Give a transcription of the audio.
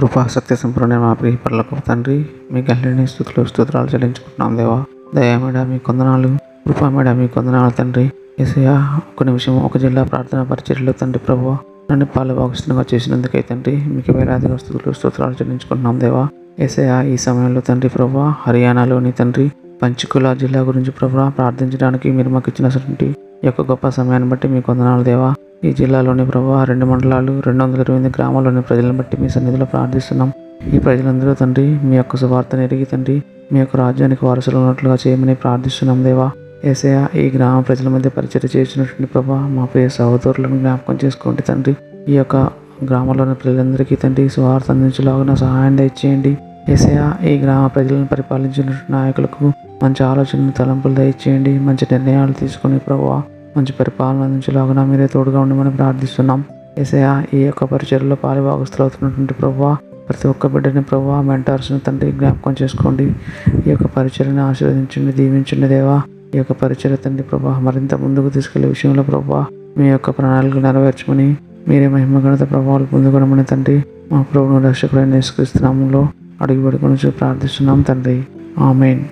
కృపా సత్య సంపూర్ణ మా ప్రియ పర్లకు తండ్రి మీ గల్లిని స్థుతులు స్తోత్రాలు చెల్లించుకుంటున్నాం దేవా. దయామేడ మీ కొందనాలు కృపామేడ మీ కొందనాలు తండ్రి. ఏసయా ఒక నిమిషం ఒక జిల్లా ప్రార్థన పరిచర్యలో తండ్రి ప్రభు నన్ను పాలు భాగస్థునిగా చేసినందుకై తండ్రి మీకు వేలాది స్థుతులు స్తోత్రాలు చెల్లించుకుంటున్నాం దేవా. ఏసయా ఈ సమయంలో తండ్రి ప్రభు హర్యానాలోని తండ్రి పంచకుల జిల్లా గురించి ప్రభు ప్రార్థించడానికి మీరు మాకు ఇచ్చినటువంటి ఈ యొక్క గొప్ప సమయాన్ని బట్టి మీ వందనాలు దేవా. ఈ జిల్లాలోని ప్రభు రెండు మండలాలు రెండు వందల ఇరవై ఎనిమిది గ్రామాల్లోని ప్రజలను బట్టి మీ సన్నిధిలో ప్రార్థిస్తున్నాం. ఈ ప్రజలందరూ తండ్రి మీ యొక్క సువార్తను ఎరిగి తండ్రి మీ యొక్క రాజ్యానికి వారసులు ఉన్నట్లుగా చేయమని ప్రార్థిస్తున్నాం దేవా. ఏసయ ఈ గ్రామ ప్రజల మధ్య పరిచయం చేసినటువంటి ప్రభా మా ప్రియ సహోదరులను జ్ఞాపకం చేసుకోండి తండ్రి. ఈ యొక్క గ్రామంలోని ప్రజలందరికీ తండ్రి సువార్త అందించలాగిన సహాయం దయచేయండి. ఏసయ ఈ గ్రామ ప్రజలను పరిపాలించిన నాయకులకు మంచి ఆలోచనలు తలంపులు దయచేయండి. మంచి నిర్ణయాలు తీసుకుని ప్రభావ మంచి పరిపాలన నుంచి లాగున మీరే తోడుగా ఉండమని ప్రార్థిస్తున్నాం. ఏసయ ఈ యొక్క పరిచయలో పాలిభాగస్తులవుతున్నటువంటి ప్రభావ ప్రతి ఒక్క బిడ్డని ప్రభావ మెంటార్స్ని తండ్రి జ్ఞాపకం చేసుకోండి. ఈ యొక్క పరిచయని ఆశీర్వదించండి దీవించండి దేవా. ఈ యొక్క పరిచయ తండ్రి ప్రభా మరింత ముందుకు తీసుకెళ్ళే విషయంలో ప్రభా మీ యొక్క ప్రణాళికలు నెరవేర్చమని మీరే మహిమ గణత ప్రభావాలు పొందుకోవడమని తండ్రి మా ప్రభుత్వ రక్షకుడైన యేసుక్రీస్తు నామంలో ప్రార్థిస్తున్నాం తండ్రి. ఆమెన్.